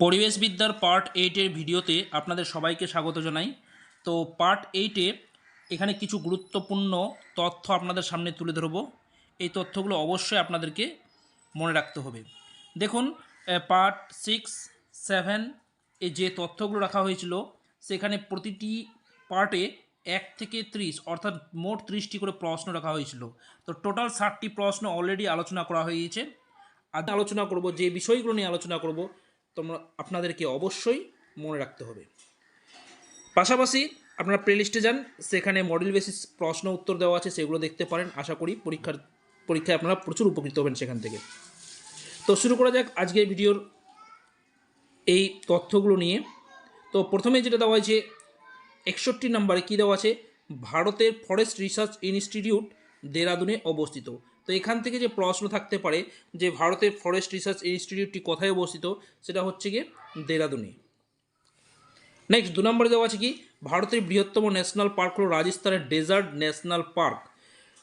পরিবেশবিদ্যার part এইটের ভিডিওতে আপনাদের সবাইকে স্বাগত জানাই। তো পার্ট এইটে এখানে কিছু গুরুত্বপূর্ণ তথ্য আপনাদের সামনে তুলে ধরব। এই তথ্যগুলো অবশ্যই আপনাদেরকে মনে রাখতে হবে। দেখুন পার্ট সিক্স সেভেন এ যে তথ্যগুলো রাখা হয়েছিল, সেখানে প্রতিটি পার্টে এক থেকে ত্রিশ, অর্থাৎ মোট ত্রিশটি করে প্রশ্ন রাখা হয়েছিল। তো টোটাল ষাটটি প্রশ্ন অলরেডি আলোচনা করা হয়েছে। আজ আলোচনা করব, যে বিষয়গুলো নিয়ে আলোচনা করব তোমরা, আপনাদেরকে অবশ্যই মনে রাখতে হবে। পাশাপাশি আপনারা প্লেলিস্টে যান, সেখানে মডেল বেসিস প্রশ্ন উত্তর দেওয়া আছে, সেগুলো দেখতে পারেন। আশা করি পরীক্ষার, পরীক্ষায় আপনারা প্রচুর উপকৃত হবেন সেখান থেকে। তো শুরু করা যাক আজকের ভিডিওর এই তথ্যগুলো নিয়ে। তো প্রথমে যেটা দেওয়া হয়েছে, একষট্টি নম্বরে কী দেওয়া আছে? ভারতের ফরেস্ট রিসার্চ ইনস্টিটিউট দেরাদুনে অবস্থিত। তো এখান থেকে যে প্রশ্ন থাকতে পারে যে ভারতের ফরেস্ট রিসার্চ ইনস্টিটিউটটি কোথায় অবস্থিত, সেটা হচ্ছে গিয়ে দেরাদুনে। নেক্সট দু নম্বরে দেওয়া আছে কি, ভারতের বৃহত্তম ন্যাশনাল পার্ক হলো রাজস্থানের ডেজার্ট ন্যাশনাল পার্ক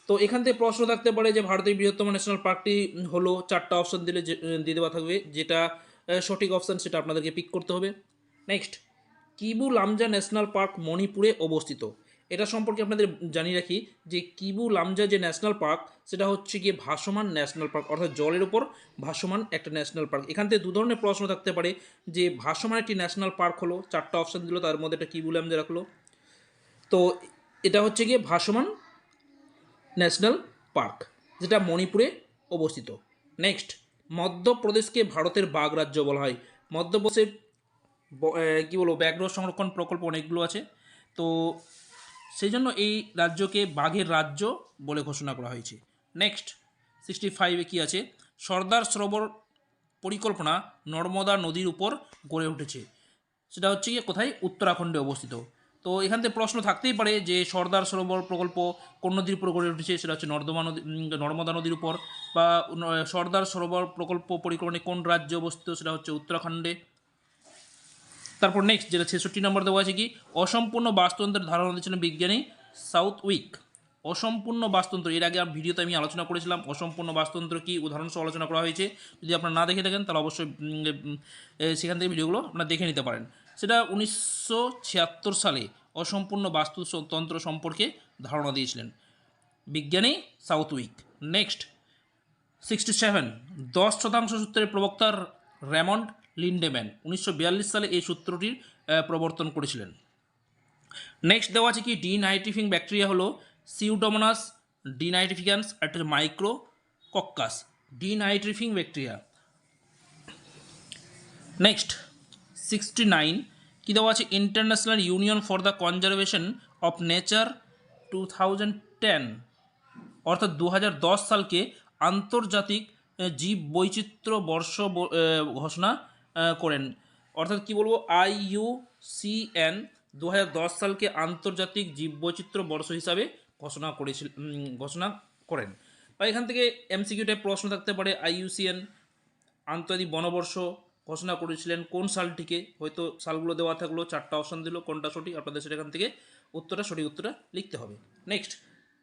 তো এখান থেকে প্রশ্ন থাকতে পারে যে ভারতের বৃহত্তম ন্যাশনাল পার্কটি হলো চারটা অপশন দিলে দিয়ে দেওয়া থাকবে, যেটা সঠিক অপশান সেটা আপনাদেরকে পিক করতে হবে। Next Keibul Lamjao national park মণিপুরে অবস্থিত? এটা সম্পর্কে আপনাদের জানিয়ে রাখি যে কিবু লামজা যে ন্যাশনাল পার্ক, সেটা হচ্ছে গিয়ে ভাসমান ন্যাশনাল পার্ক, অর্থাৎ জলের উপর ভাসমান একটা ন্যাশনাল পার্ক। এখান থেকে দু ধরনের প্রশ্ন থাকতে পারে যে ভাসমান একটি ন্যাশনাল পার্ক হলো, চারটা অপশান দিল, তার মধ্যে একটা কিবু লামজা রাখল। তো এটা হচ্ছে গিয়ে ভাসমান ন্যাশনাল পার্ক, যেটা মণিপুরে অবস্থিত। নেক্সট, মধ্যপ্রদেশকে ভারতের বাঘ রাজ্য বলা হয়। মধ্যপ্রদেশের কী বলব, ব্যাঘ্র সংরক্ষণ প্রকল্প অনেকগুলো আছে। তো সেই জন্য এই রাজ্যকে বাঘের রাজ্য বলে ঘোষণা করা হয়েছে। নেক্সট সিক্সটি ফাইভে কী আছে? সর্দার সরোবর পরিকল্পনা নর্মদা নদীর উপর গড়ে উঠেছে। সেটা হচ্ছে গিয়ে কোথায়? উত্তরাখণ্ডে অবস্থিত। তো এখান থেকে প্রশ্ন থাকতেই পারে যে সর্দার সরোবর প্রকল্প কোন নদীর উপর গড়ে উঠেছে? সেটা হচ্ছে নর্দমা নদী নর্মদা নদীর উপর। বা সর্দার সরোবর প্রকল্প পরিকল্পনায় কোন রাজ্যে অবস্থিত? সেটা হচ্ছে উত্তরাখণ্ডে। তারপর নেক্সট যেটা ছেষট্টি নম্বর দেওয়া আছে কি? অসম্পূর্ণ বাস্তুতন্ত্রের ধারণা দিয়েছিলেন বিজ্ঞানী সাউথ উইক। অসম্পূর্ণ বাস্তুতন্ত্র, এর আগে ভিডিওতে আমি আলোচনা করেছিলাম, অসম্পূর্ণ বাস্তুতন্ত্র কি উদাহরণ সহ আলোচনা করা হয়েছে। যদি আপনারা না দেখে থাকেন, তাহলে অবশ্যই সেখান থেকে ভিডিওগুলো আপনারা দেখে নিতে পারেন। সেটা উনিশশো ছিয়াত্তর সালে অসম্পূর্ণ বাস্তুতন্ত্র সম্পর্কে ধারণা দিয়েছিলেন বিজ্ঞানী সাউথ উইক। নেক্সট সিক্সটি সেভেন দশ শতাংশ সূত্রের প্রবক্তার র্যামন্ড লিন্ডেম্যান। উনিশশো বিয়াল্লিশ সালে এই সূত্রটির প্রবর্তন করেছিলেন। নেক্সট দেওয়া আছে কি? ডিনাইট্রিফিং ব্যাকটেরিয়া হলো সিউডোমোনাস ডিনাইট্রিফিক্যান্স আর একটা micrococcus denitrifying bacteria. Next, sixty nine. কী দেওয়া আছে? International union for the conservation of nature two thousand ten. অর্থাৎ দু হাজার দশ সালকে আন্তর্জাতিক জীব বৈচিত্র্য বর্ষ ঘোষণা করেন। অর্থাৎ কি বলব? আই ইউ সি এন দু হাজার সালকে আন্তর্জাতিক জীব বৈচিত্র্য বর্ষ হিসাবে ঘোষণা করেছিল ঘোষণা করেন। বা এখান থেকে এমসিকিউ প্রশ্ন থাকতে পারে। আইইউসিএন আন্তর্জাতিক বনবর্ষ ঘোষণা করেছিলেন কোন সালটিকে? হয়তো সালগুলো দেওয়া থাকল, চারটা অপশন দিল, কোনটা সঠিক? আপনাদের সেটা এখান থেকে উত্তরটা, সঠিক উত্তরটা লিখতে হবে। নেক্সট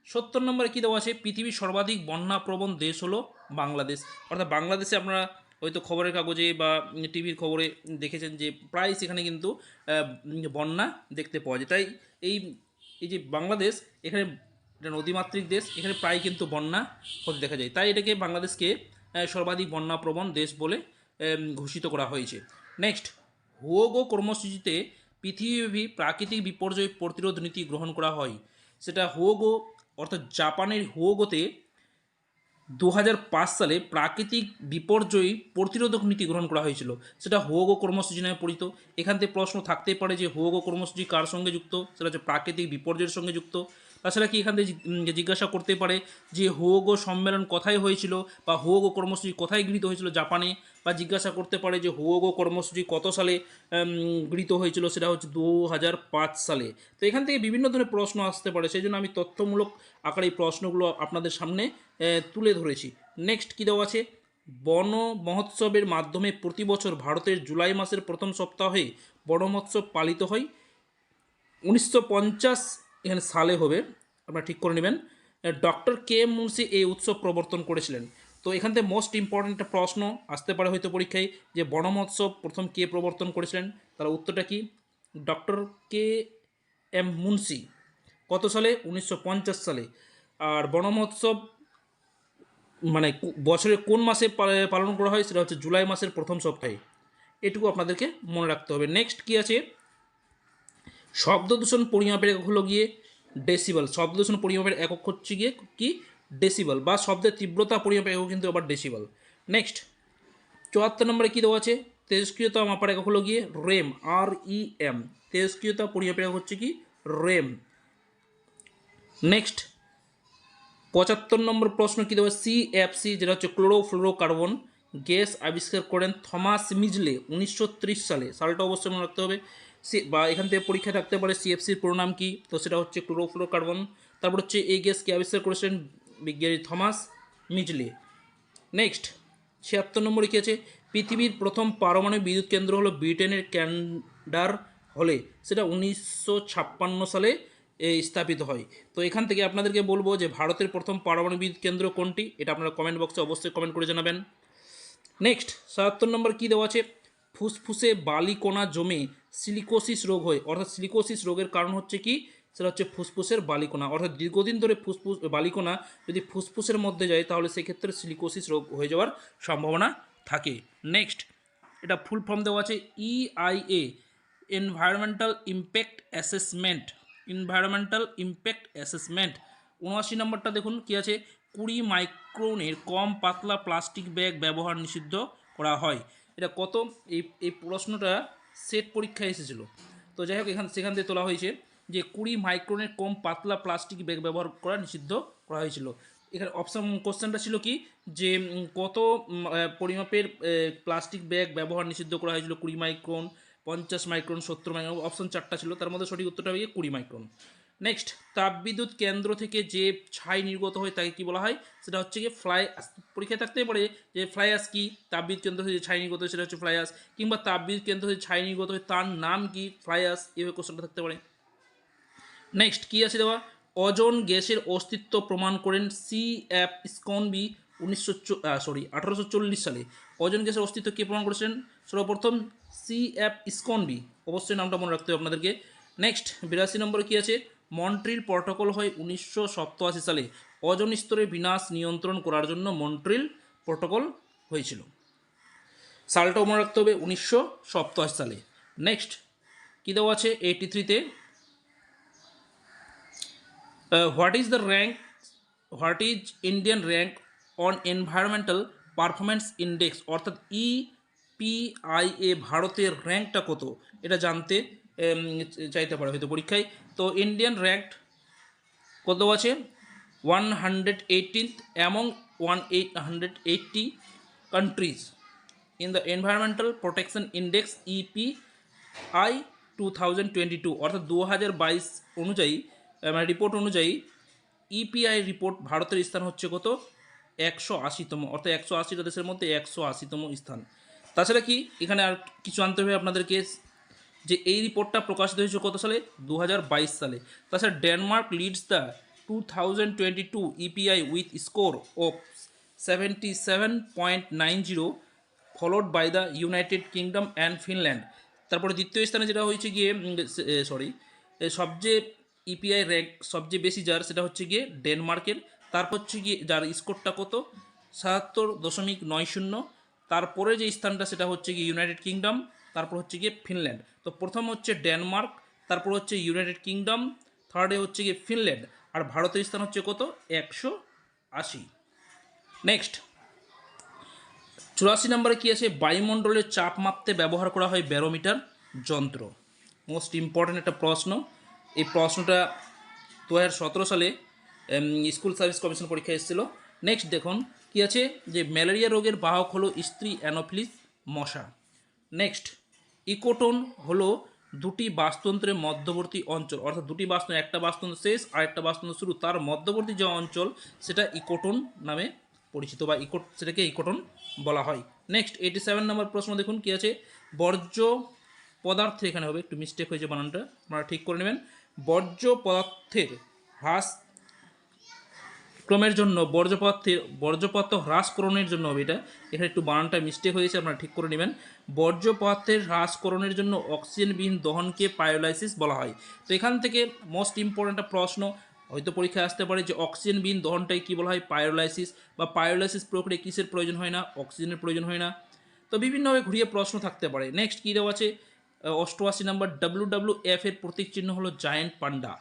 সত্তর নম্বরে কী দেওয়া আছে? পৃথিবীর সর্বাধিক বন্যাপ্রবণ দেশ হলো বাংলাদেশ। অর্থাৎ বাংলাদেশে আপনারা হয়তো খবরের কাগজে বা টিভির খবরে দেখেছেন যে প্রায় সেখানে কিন্তু বন্যা দেখতে পাওয়া যায়। তাই এই এই যে বাংলাদেশ, এখানে এটা নদীমাতৃক দেশ, এখানে প্রায় কিন্তু বন্যা হতে দেখা যায়। তাই এটাকে বাংলাদেশকে সর্বাধিক বন্যাপ্রবণ দেশ বলে ঘোষিত করা হয়েছে। নেক্সট, হুয়োগো কর্মসূচিতে পৃথিবীব্যাপী প্রাকৃতিক বিপর্যয় প্রতিরোধ নীতি গ্রহণ করা হয়। সেটা হুয়োগো, অর্থাৎ জাপানের হুয়োগোতে দু হাজার পাঁচ সালে প্রাকৃতিক বিপর্যয় প্রতিরোধক নীতি গ্রহণ করা হয়েছিল। সেটা হোগো কর্মসূচি নামে পরিচিত। এখান থেকে প্রশ্ন থাকতেই পারে যে হোগো কর্মসূচি কার সঙ্গে যুক্ত? সেটা হচ্ছে প্রাকৃতিক বিপর্যয়ের সঙ্গে যুক্ত। তাছাড়া কি এখান থেকে জিজ্ঞাসা করতে পারে যে হোগো সম্মেলন কোথায় হয়েছিল বা হোগো কর্মসূচি কোথায় গৃহীত হয়েছিল জাপানে, বা জিজ্ঞাসা করতে পারে যে হোগো কর্মসূচি কত সালে গৃহীত হয়েছিল সেটা হচ্ছে দু হাজার পাঁচ সালে। তো এখান থেকে বিভিন্ন ধরনের প্রশ্ন আসতে পারে, সেই জন্য আমি তথ্যমূলক আকারে এই প্রশ্নগুলো আপনাদের সামনে তুলে ধরেছি। নেক্সট কী দেওয়া আছে? বন মহোৎসবের মাধ্যমে প্রতি বছর ভারতের জুলাই মাসের প্রথম সপ্তাহে বন মহোৎসব পালিত হয়। উনিশশো পঞ্চাশ এখানে সালে হবে, আপনারা ঠিক করে নেবেন। ডক্টর কে এম মুন্সি এই উৎসব প্রবর্তন করেছিলেন। তো এখান থেকে মোস্ট ইম্পর্ট্যান্ট একটা প্রশ্ন আসতে পারে হয়তো পরীক্ষায়, যে বন মহোৎসব প্রথম কে প্রবর্তন করেছিলেন, তার উত্তরটা কি? Doctor K M Munshi. কত সালে? উনিশশো পঞ্চাশ সালে। আর বন মহোৎসব মানে বছরের কোন মাসে পালন করা হয়, সেটা হচ্ছে জুলাই মাসের প্রথম সপ্তাহে। এটুকু আপনাদেরকে মনে রাখতে হবে। নেক্সট কি আছে? শব্দ দূষণ পরিমাপের একক হলো গিয়ে ডেসিবল শব্দ দূষণ পরিমাপের একক হচ্ছে গিয়ে কি? ডেসিবল বা শব্দের তীব্রতা পরিমাপের একক কিন্তু আবার ডেসিবল নেক্সট চুয়াত্তর নম্বরে কী দেওয়া আছে? তেজস্ক্রিয়তা মাপার একক হলো গিয়ে রেম আর ই এম তেজস্ক্রিয়তা পরিমাপের একক হচ্ছে কি? রেম নেক্সট পঁচাত্তর নম্বর প্রশ্ন কী দেবো সিএফসি যেটা হচ্ছে ক্লোরোফ্লোরোকার্বন গ্যাস আবিষ্কার করেন থমাস মিজলে, উনিশশো ত্রিশ সালে। সালটা অবশ্যই মনে রাখতে হবে। বা এখান থেকে পরীক্ষা থাকতে পারে সিএফসির পুরো নাম কি? তো সেটা হচ্ছে ক্লোরোফ্লোরোকার্বন। তারপর হচ্ছে এই গ্যাসকে আবিষ্কার করেছেন বিজ্ঞানী থমাস মিজলে নেক্সট, ছিয়াত্তর নম্বরে কী আছে? পৃথিবীর প্রথম পারমাণবিক বিদ্যুৎ কেন্দ্র হলো ব্রিটেনের ক্যান্ডার হলে। সেটা উনিশশো ছাপ্পান্ন সালে স্থাপিত হয়। তো এখান থেকে আপনাদেরকে বলব যে ভারতের প্রথম পারমাণবিক বিদ্যুৎ কেন্দ্র কোনটি? এটা আপনারা কমেন্ট বক্সে অবশ্যই কমেন্ট করে জানাবেন। নেক্সট, সাতাত্তর নম্বর কী দেওয়া আছে? ফুসফুসে বালিকণা জমে সিলিকোসিস রোগ হয়। অর্থাৎ সিলিকোসিস রোগের কারণ হচ্ছে কি? সেটা হচ্ছে ফুসফুসের বালিকোনা অর্থাৎ দীর্ঘদিন ধরে ফুসফুস বালিকোনা যদি ফুসফুসের মধ্যে যায়, তাহলে সেক্ষেত্রে সিলিকোসিস রোগ হয়ে যাওয়ার সম্ভাবনা থাকে। নেক্সট, এটা ফুল ফর্ম দেওয়া আছে EIA environmental impact assessment environmental impact assessment উনআশি নম্বরটা দেখুন কি আছে। কুড়ি মাইক্রোনের কম পাতলা প্লাস্টিক ব্যাগ ব্যবহার নিষিদ্ধ করা হয়। এটা কত? এই এই প্রশ্নটা সেট পরীক্ষায় এসেছিল। তো যাই হোক, এখান, সেখান থেকে তোলা হয়েছে যে কুড়ি মাইক্রোনের কম পাতলা প্লাস্টিক ব্যাগ ব্যবহার করা নিষিদ্ধ করা হয়েছিল। এখানে অপশন কোশ্চেনটা ছিল কি? যে কত পরিমাপের প্লাস্টিক ব্যাগ ব্যবহার নিষিদ্ধ করা হয়েছিল? কুড়ি মাইক্রন, পঞ্চাশ মাইক্রন, সত্তর মাইক্রন অপশন চারটা ছিল। তার মধ্যে সঠিক উত্তরটা হবে কুড়ি মাইক্রন। নেক্সট তাপবিদ্যুৎ কেন্দ্র থেকে যে ছাই নির্গত হয় তাকে কি বলা হয়? সেটা হচ্ছে গিয়ে ফ্লাই পরীক্ষায় থাকতেই পারে যে ফ্লাই আস কি? তাপবিদ্যুৎ কেন্দ্র থেকে যে ছাই নির্গত হয় সেটা হচ্ছে ফ্লাই আস কিংবা তাপবিদ্যুৎ কেন্দ্র থেকে ছাই নির্গত হয় তার নাম কি? ফ্লাই আস এভাবে কোশ্চেনটা থাকতে পারে। নেক্সট কি আছে দেওয়া? অজন গ্যাসের অস্তিত্ব প্রমাণ করেন সি অ্যাপ স্কনবি উনিশশো সরি আঠারোশো চল্লিশ সালে। অজন গ্যাসের অস্তিত্ব কে প্রমাণ করেছেন? সর্বপ্রথম সি অ্যাপ স্কনবি অবশ্যই নামটা মনে রাখতে হবে আপনাদেরকে। নেক্সট বিরাশি নম্বরে কী আছে? মন্ট্রিল প্রটোকল হয় উনিশশো সপ্তাশি সালে। অজন স্তরে বিনাশ নিয়ন্ত্রণ করার জন্য মন্ট্রিল প্রটোকল হয়েছিল। সালটাও মনে রাখতে হবে, উনিশশো সপ্তাশি সালে। নেক্সট, কী দেওয়া আছে এইটি থ্রিতে what is the rank, what is Indian rank on environmental performance index? অর্থাৎ ই পিআইএ ভারতের র্যাঙ্কটা কত? এটা জানতে চাইতে পারে, হয়তো পরীক্ষায়। তো ইন্ডিয়ান র্যাঙ্ক কত আছে? One hundred eighteenth among one eight hundred eighty countries in the environmental protection index EP I two thousand twenty two অর্থাৎ দু হাজার বাইশ অনুযায়ী মানে রিপোর্ট অনুযায়ী ইপিআই রিপোর্ট ভারতের স্থান হচ্ছে কত? একশো আশিতম, অর্থাৎ একশো আশিটা দেশের মধ্যে একশো আশিতম স্থান। তাছাড়া কি এখানে আর কিছু আনতে হবে আপনাদেরকে? যে এই রিপোর্টটা প্রকাশিত হয়েছে কত সালে? দু হাজার বাইশ সালে। তাছাড়া Denmark leads the two thousand twenty two EPI with score of seventy seven point nine zero followed by the United Kingdom and Finland তারপরে দ্বিতীয় স্থানে যেটা হয়েছে গিয়ে সরি সবচেয়ে ইপিআই র্যাঙ্ক সবচেয়ে বেশি যার, সেটা হচ্ছে গিয়ে ডেনমার্কের তারপর হচ্ছে গিয়ে যার স্কোরটা কত? সাতাত্তর দশমিক নয় শূন্য। তারপরে যে স্থানটা, সেটা হচ্ছে গিয়ে ইউনাইটেড কিংডম তারপর হচ্ছে গিয়ে ফিনল্যান্ড। তো প্রথম হচ্ছে ডেনমার্ক, তারপর হচ্ছে ইউনাইটেড কিংডম থার্ডে হচ্ছে গিয়ে ফিনল্যান্ড, আর ভারতের স্থান হচ্ছে কত? একশো আশি। নেক্সট চুরাশি নম্বরে কী আছে? বায়ুমণ্ডলের চাপ মাপতে ব্যবহার করা হয় ব্যারোমিটার, যন্ত্র। মোস্ট ইম্পর্ট্যান্ট একটা প্রশ্ন। এই প্রশ্নটা দু হাজার সতেরো সালে স্কুল সার্ভিস কমিশন পরীক্ষা এসেছিল। নেক্সট দেখুন, কী আছে? যে ম্যালেরিয়া রোগের বাহক হলো স্ত্রী অ্যানোফিলিস মশা। নেক্সট ইকোটোন হলো দুটি বাস্তুতন্ত্রের মধ্যবর্তী অঞ্চল। অর্থাৎ দুটি বাস্তুতন্ত্র, একটা বাস্তুতন্ত্র শেষ আর একটা বাস্তুতন্ত্র শুরু। তার মধ্যবর্তী যে অঞ্চল, সেটা ইকোটোন নামে পরিচিত, বা ইকোট সেটাকে ইকোটন বলা হয়। নেক্সট এইটি সেভেন নম্বর প্রশ্ন দেখুন, কী আছে? বর্জ্য পদার্থ এখানে হবে, একটু মিস্টেক হয়েছে বানানটা, আপনারা ঠিক করে নেবেন। বর্জ্য পদার্থের হ্রাস ক্রমের জন্য বর্জ্যপদার্থের বর্জ্যপদার্থ হ্রাসকরণের জন্য হবে এটা। এখানে একটু বানানটা মিস্টেক হয়েছে, আপনারা ঠিক করে নেবেন। বর্জ্য পদার্থের হ্রাসকরণের জন্য অক্সিজেনবিহীন দহনকে পায়োলাইসিস বলা হয়। তো এখান থেকে মোস্ট ইম্পর্ট্যান্ট প্রশ্ন, হয়তো পরীক্ষায় আসতে পারে যে অক্সিজেনবিহীন দহনটাই কী বলা হয়? পায়োলাইসিস। বা পায়োলাইসিস প্রক্রিয়া কিসের প্রয়োজন হয় না? অক্সিজেনের প্রয়োজন হয় না। তো বিভিন্নভাবে ঘুরিয়ে প্রশ্ন থাকতে পারে। নেক্সট কী দেওয়া আছে? অষ্টআশি নম্বর ডাব্লিউ ডাব্লিউ এফ এর প্রতীক চিহ্ন হলো জায়েন্ট পান্ডা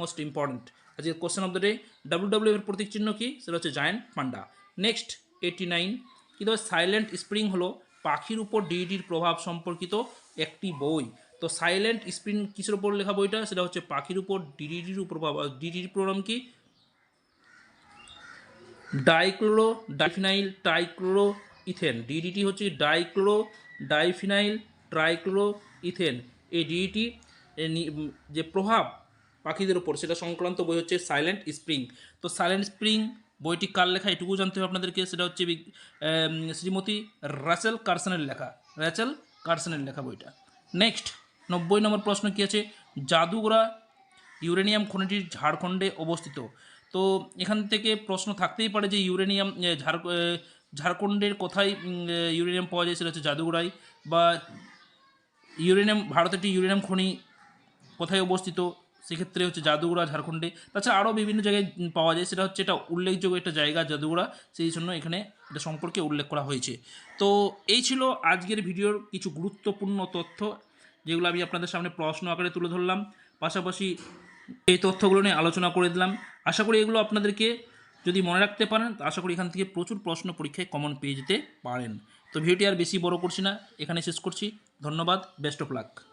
মোস্ট ইম্পর্ট্যান্ট আজকে question of the day W W এর প্রতীক চিহ্ন কি? সেটা হচ্ছে giant panda. Next eighty nine কিন্তু সাইলেন্ট স্প্রিং হলো? পাখির উপর ডিডির প্রভাব সম্পর্কিত একটি বই। তো সাইলেন্ট স্প্রিং কিসের উপর লেখা বইটা? সেটা হচ্ছে পাখির উপর ডিডির উপর প্রভাব। ডিডির প্রোগ্রাম কি? Dichloro diphenyl trichloro ethane DDT হচ্ছে ডাইক্লোরো ডাইফিনাইল ট্রাইক্লোরো ইথেন এই ডিডিটি যে প্রভাব পাখিদের উপর। সেটা সংক্রান্ত বই হচ্ছে সাইলেন্ট স্প্রিং তো সাইলেন্ট স্প্রিং বইটি কার লেখা? এটুকু জানতে হবে আপনাদেরকে। সেটা হচ্ছে শ্রীমতী রাচেল কার্সনের লেখা। র্যাচেল কার্সনের লেখা বইটা। নেক্সট নব্বই নম্বর প্রশ্ন কী আছে? জাদুগড়া ইউরেনিয়াম খনিটি ঝাড়খণ্ডে অবস্থিত। তো এখান থেকে প্রশ্ন থাকতেই পারে যে ইউরেনিয়াম ঝাড় ঝাড়খণ্ডের কোথায় ইউরেনিয়াম পাওয়া যায়? সেটা হচ্ছে জাদুগড়ায় বা ইউরেনিয়াম, ভারতের একটি ইউরেনিয়াম খনি কোথায় অবস্থিত? সেক্ষেত্রে হচ্ছে জাদুগুড়া ঝাড়খণ্ডে। তাছাড়া আরও বিভিন্ন জায়গায় পাওয়া যায়। সেটা হচ্ছে এটা উল্লেখযোগ্য একটা জায়গা জাদুগুড়া সেই জন্য এখানে এটা সম্পর্কে উল্লেখ করা হয়েছে। তো এই ছিল আজকের ভিডিওর কিছু গুরুত্বপূর্ণ তথ্য, যেগুলো আমি আপনাদের সামনে প্রশ্ন আকারে তুলে ধরলাম। পাশাপাশি এই তথ্যগুলো নিয়ে আলোচনা করে দিলাম। আশা করি এগুলো আপনাদেরকে যদি মনে রাখতে পারেন, তো আশা করি এখান থেকে প্রচুর প্রশ্ন পরীক্ষায় কমন পেয়ে যেতে পারেন। তো ভিডিওটি আর বেশি বড় করছি না। এখানে শেষ করছি। ধন্যবাদ। Best of luck.